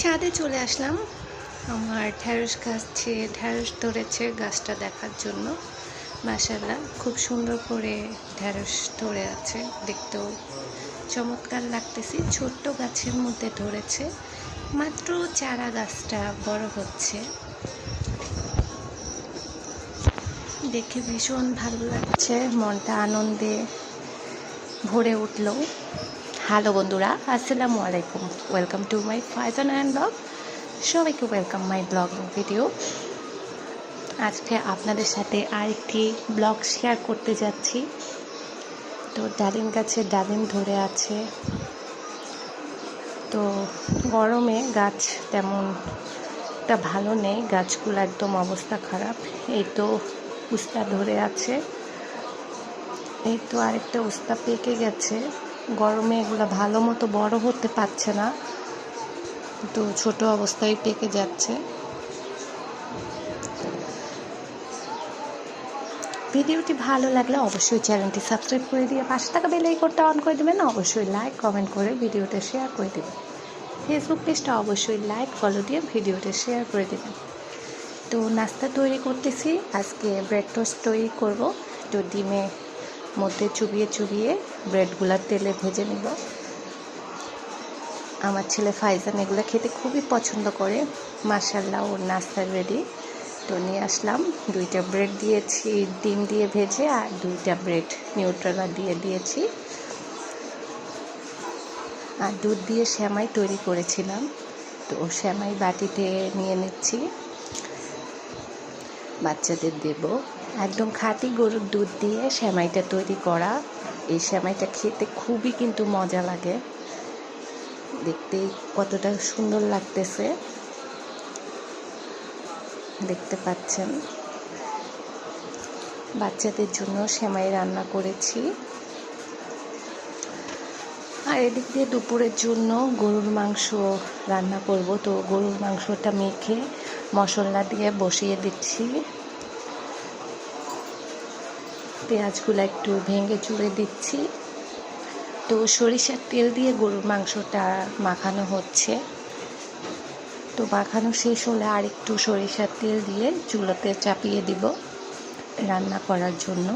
ছাদে চলে আসলাম আমার ঢ্যাঁড়স গাছে ঢ্যাঁড়স ধরেছে গাছটা দেখার জন্য। মাসাল্লাহ খুব সুন্দর করে ঢ্যাঁড়স ধরে আছে, দেখতেও চমৎকার লাগতেছে। ছোট্ট গাছের মধ্যে ধরেছে, মাত্র চারা গাছটা বড় হচ্ছে। দেখে ভীষণ ভালো লাগছে, মনটা আনন্দে ভরে উঠল। হ্যালো বন্ধুরা, আসসালামু আলাইকুম। Welcome to my Faizan and blog সবাইকে ওয়েলকাম মাই ব্লগ ভিডিও আজকে আপনাদের সাথে আরেকটি ব্লগ শেয়ার করতে যাচ্ছি। তো ডালিম গাছে ডালিম ধরে আছে। তো গরমে গাছ তেমন একটা ভালো নেই, গাছগুলো একদম অবস্থা খারাপ। এই তো উস্তা ধরে আছে। এই তো আরেকটা উস্তা পেকে গেছে। গরমে এগুলো ভালো মতো বড় হতে পারছে না। তো ছোট অবস্থায় পেকে যাচ্ছে। ভিডিওটি ভালো লাগলে অবশ্যই চ্যানেলটি সাবস্ক্রাইব করে দিয়ে পাশে থাকা বেল আইকনটা অন করে দেবেন। অবশ্যই লাইক, কমেন্ট করে ভিডিওটা শেয়ার করে দেবেন। ফেসবুক পেজটা অবশ্যই লাইক ফলো দিয়ে ভিডিওটা শেয়ার করে দেবেন। তো নাস্তা তৈরি করতেছি। আজকে ব্রেড টোস্ট তৈরি করব। তো ডিমে মধ্যে চুবিয়ে চুবিয়ে ব্রেডগুলো তেলে ভেজে নেব। আমার ছেলে ফাইজান এগুলো খেতে খুবই পছন্দ করে। মার্শাল্লাহ ওর নাস্তা রেডি তো নিয়ে আসলাম। দুইটা ব্রেড দিয়েছি, ডিম দিয়ে ভেজে আর দুইটা ব্রেড নিউট্রালা দিয়ে দিয়েছি। আর দুধ দিয়ে শ্যামাই তৈরি করেছিলাম। তো শ্যামাই বাটিতে নিয়ে নিচ্ছি। বাচ্চাদের দেব। একদম খাঁটি গরুর দুধ দিয়ে শ্যামাইটা তৈরি করা। এই শ্যামাইটা খেতে খুবই কিন্তু মজা লাগে। দেখতে কতটা সুন্দর লাগতেছে। দেখতে পাচ্ছেন। বাচ্চাদের জন্য সেমাই রান্না করেছি। আর এদিক দিয়ে দুপুরের জন্য গরুর মাংস রান্না করব। তো গরুর মাংসটা মেখে মশলা দিয়ে বসিয়ে দিচ্ছি। পেঁয়াজগুলো একটু ভেঙে চুড়ে দিচ্ছি। তো সরিষার তেল দিয়ে গরুর মাংসটা মাখানো হচ্ছে। তো মাখানো শেষ হলে আর একটু সরিষার তেল দিয়ে চুলোতে চাপিয়ে দিব রান্না করার জন্য।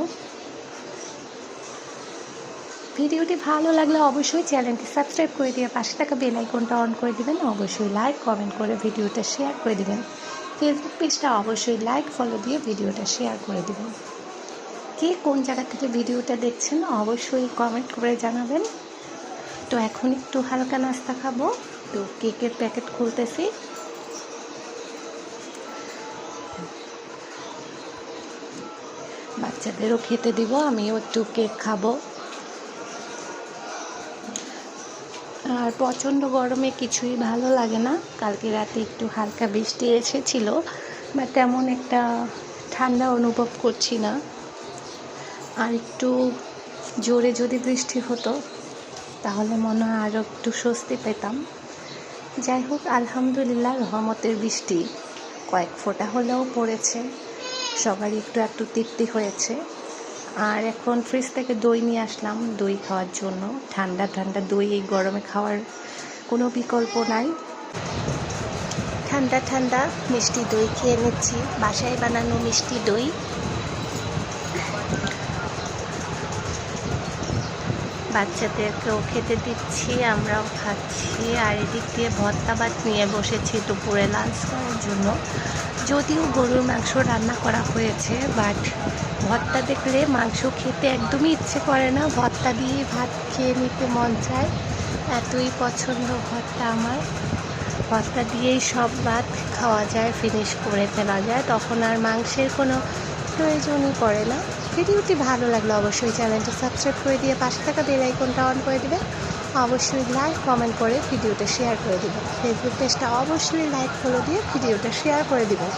ভিডিওটি ভালো লাগলে অবশ্যই চ্যানেলটি সাবস্ক্রাইব করে দিয়ে পাশে থাকা বেল আইকনটা অন করে দিবেন। অবশ্যই লাইক, কমেন্ট করে ভিডিওটা শেয়ার করে দিবেন। ফেসবুক পেজটা অবশ্যই লাইক, ফলো দিয়ে ভিডিওটা শেয়ার করে দিবেন। কে কোন জায়গা থেকে ভিডিওটা দেখছেন, অবশ্যই কমেন্ট করে জানাবেন। তো এখন একটু হালকা নাস্তা খাব। তো কেকের প্যাকেট খুলতেছি। বাচ্চাদেরও খেতে দিব, আমিও একটু কেক খাব। আর প্রচণ্ড গরমে কিছুই ভালো লাগে না। কালকে রাতে একটু হালকা বৃষ্টি এসেছিল, বা তেমন একটা ঠান্ডা অনুভব করছি না। আর একটু জোরে যদি বৃষ্টি হতো, তাহলে মনে হয় আরও একটু স্বস্তি পেতাম। যাই হোক, আলহামদুলিল্লাহ রহমতের বৃষ্টি কয়েক ফোঁটা হলেও পড়েছে। সবারই একটু একটু তৃপ্তি হয়েছে। আর এখন ফ্রিজ থেকে দই নিয়ে আসলাম, দই খাওয়ার জন্য। ঠান্ডা ঠান্ডা দই এই গরমে খাওয়ার কোনো বিকল্প নাই। ঠান্ডা ঠান্ডা মিষ্টি দই খেয়ে নিচ্ছি। বাসায় বানানো মিষ্টি দই বাচ্চাদেরকেও খেতে দিচ্ছি, আমরাও খাচ্ছি। আর এদিক দিয়ে ভর্তা ভাত নিয়ে বসেছি দুপুরে লাঞ্চ করার জন্য। যদিও গরুর মাংস রান্না করা হয়েছে, বাট ভর্তা দেখলে মাংস খেতে একদমই ইচ্ছে করে না। ভর্তা দিয়ে ভাত খেয়ে নিতে মন চায়, এতই পছন্দ ভর্তা আমার। ভর্তা দিয়েই সব ভাত খাওয়া যায় ফিনিশ করে ফেলা যায়। তখন আর মাংসের কোনো প্রয়োজনই পড়ে না। ভিডিওটি ভালো লাগলে অবশ্যই চ্যানেলটি সাবস্ক্রাইব করে দিয়ে পাশে থাকা বেল আইকনটা অন করে দেবেন। অবশ্যই লাইক, কমেন্ট করে ভিডিওটা শেয়ার করে দেবেন। ফেসবুক পেজটা অবশ্যই লাইক, ফলো দিয়ে ভিডিওটা শেয়ার করে দেবেন।